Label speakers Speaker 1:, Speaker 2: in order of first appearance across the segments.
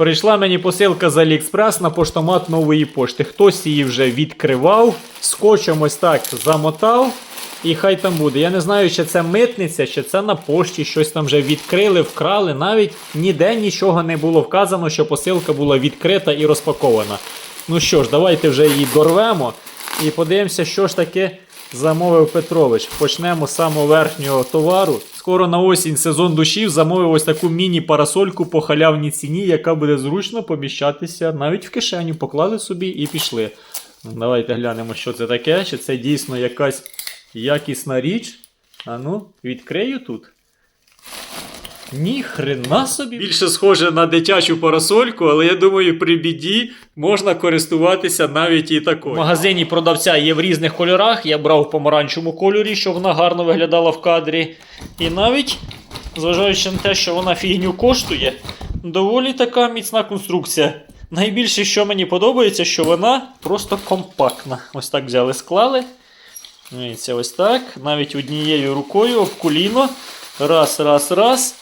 Speaker 1: Прийшла мені посилка з Аліекспрес на поштомат нової пошти. Хтось її вже відкривав, скотчем ось так замотав. І хай там буде. Я не знаю, чи це митниця, чи це на пошті, щось там вже відкрили, вкрали. Навіть ніде нічого не було вказано, що посилка була відкрита і розпакована. Ну що ж, давайте вже її дорвемо і подивимося, що ж таке замовив Петрович. Почнемо з самого верхнього товару. Скоро на осінь сезон душів замовив ось таку міні-парасольку по халявній ціні, яка буде зручно поміщатися навіть в кишеню. Поклали собі і пішли. Ну, Давайте глянемо, що це таке. Чи це дійсно якась якісна річ. А ну, відкрию тут. Ні, хрена собі. Більше схоже на дитячу парасольку, але я думаю, при біді можна користуватися навіть і такою. В магазині продавця є в різних кольорах. Я брав в помаранчевому кольорі, щоб вона гарно виглядала в кадрі. І навіть, зважаючи на те, що вона фігню коштує, доволі така міцна конструкція. Найбільше, що мені подобається, що вона просто компактна. Ось так взяли, склали. Дивіться, ось так. Навіть однією рукою об коліно. Раз, раз, раз.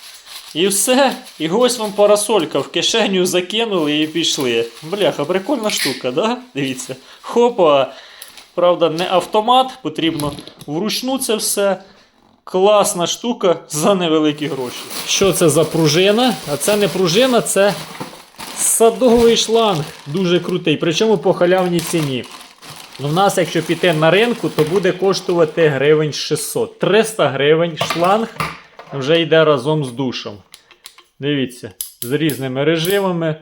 Speaker 1: І все. І ось вам парасолька в кишеню закинули і пішли. Бляха, прикольна штука, да? Дивіться. Хопа. Правда, не автомат, потрібно вручну це все. Класна штука за невеликі гроші. Що це за пружина? А це не пружина, це садовий шланг. Дуже крутий. Причому по халявній ціні. У нас, якщо піти на ринку, то буде коштувати гривень 600. 300 гривень шланг вже йде разом з душем. Дивіться, з різними режимами.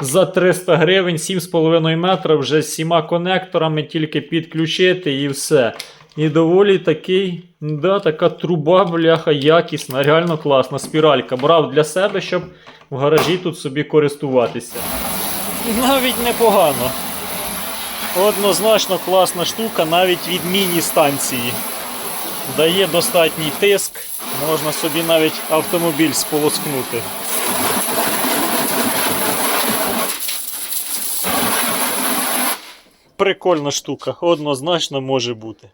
Speaker 1: За 300 гривень 7,5 метра вже з всіма конекторами тільки підключити і все. І доволі такий, да, така труба, бляха, якісна, реально класна. Спіралька. Брав для себе, щоб в гаражі тут собі користуватися. Навіть непогано. Однозначно класна штука навіть від міні-станції. Дає достатній тиск, можна собі навіть автомобіль сполоскнути. Прикольна штука, однозначно може бути.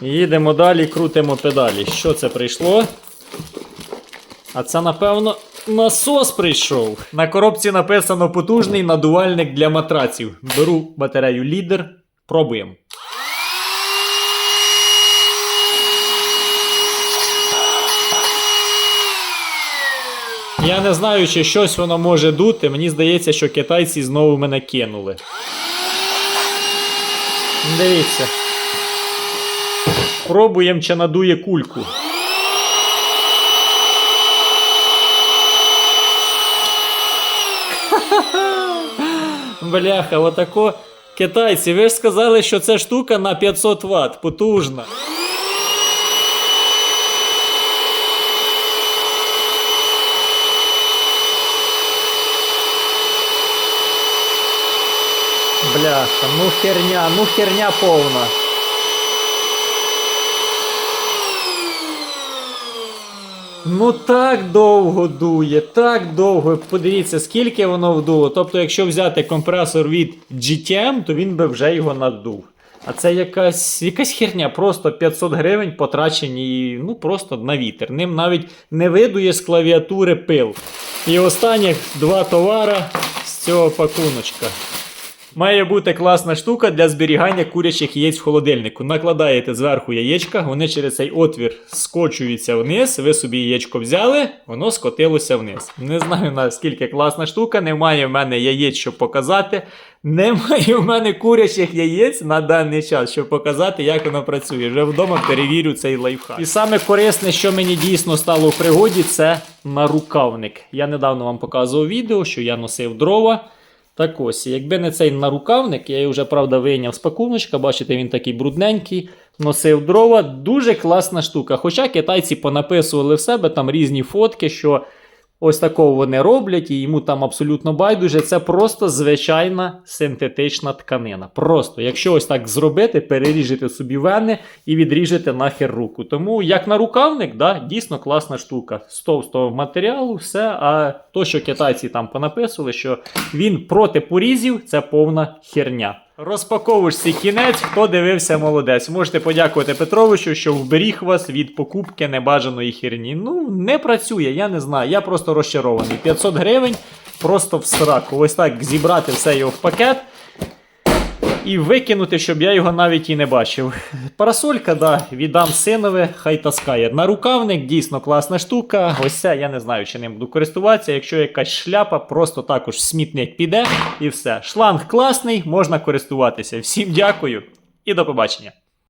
Speaker 1: Їдемо далі, крутимо педалі. Що це прийшло? А це, напевно, насос прийшов. На коробці написано потужний надувальник для матраців. Беру батарею лідер, пробуємо. Я не знаю, чи щось воно може дути. Мені здається, що китайці знову мене кинули. Дивіться. Пробуємо, чи надує кульку. Бляха, отако. Китайці, ви ж сказали, що це штука на 500 Вт, потужна. Бляха, ну херня, ну херня повна. Ну так довго дує, так довго. Подивіться, скільки воно вдуло. Тобто, якщо взяти компресор від GTM, то він би вже його надув. А це якась якась херня, просто 500 гривень потрачені ну просто на вітер. Ним навіть не видує з клавіатури пил. І останніх два товара з цього пакуночка. Має бути класна штука для зберігання курячих яєць в холодильнику. Накладаєте зверху яєчка, вони через цей отвір скочуються вниз. Ви собі яєчко взяли, воно скотилося вниз. Не знаю наскільки класна штука. Немає в мене яєць, щоб показати. Немає в мене курячих яєць на даний час, щоб показати, як воно працює. Вже вдома перевірю цей лайфхак. І саме корисне, що мені дійсно стало в пригоді, це нарукавник. Я недавно вам показував відео, що я носив дрова. Так ось, якби не цей нарукавник, я його вже правда вийняв з пакуночка, бачите, він такий брудненький, носив дрова. Дуже класна штука. Хоча китайці понаписували в себе там різні фотки, що ось такого вони роблять, і йому там абсолютно байдуже. Це просто звичайна синтетична тканина. Просто, якщо ось так зробити, переріжете собі вени і відріжете нахер руку. Тому як нарукавник, да, дійсно класна штука. З товстого матеріалу, все. А то, що китайці там понаписували, що він проти порізів, це повна херня. Розпаковуєшся кінець, хто дивився, молодець. Можете подякувати Петровичу, що вберіг вас від покупки небажаної херні. Ну, не працює, я не знаю. Я просто розчарований. 500 гривень просто в сраку. Ось так зібрати все його в пакет і викинути, щоб я його навіть і не бачив. Парасолька, да, віддам синове, хай таскає. Нарукавник дійсно класна штука. Ось це я не знаю, чи ним буду користуватися. Якщо якась шляпа, просто також смітник піде і все. Шланг класний, можна користуватися. Всім дякую і до побачення.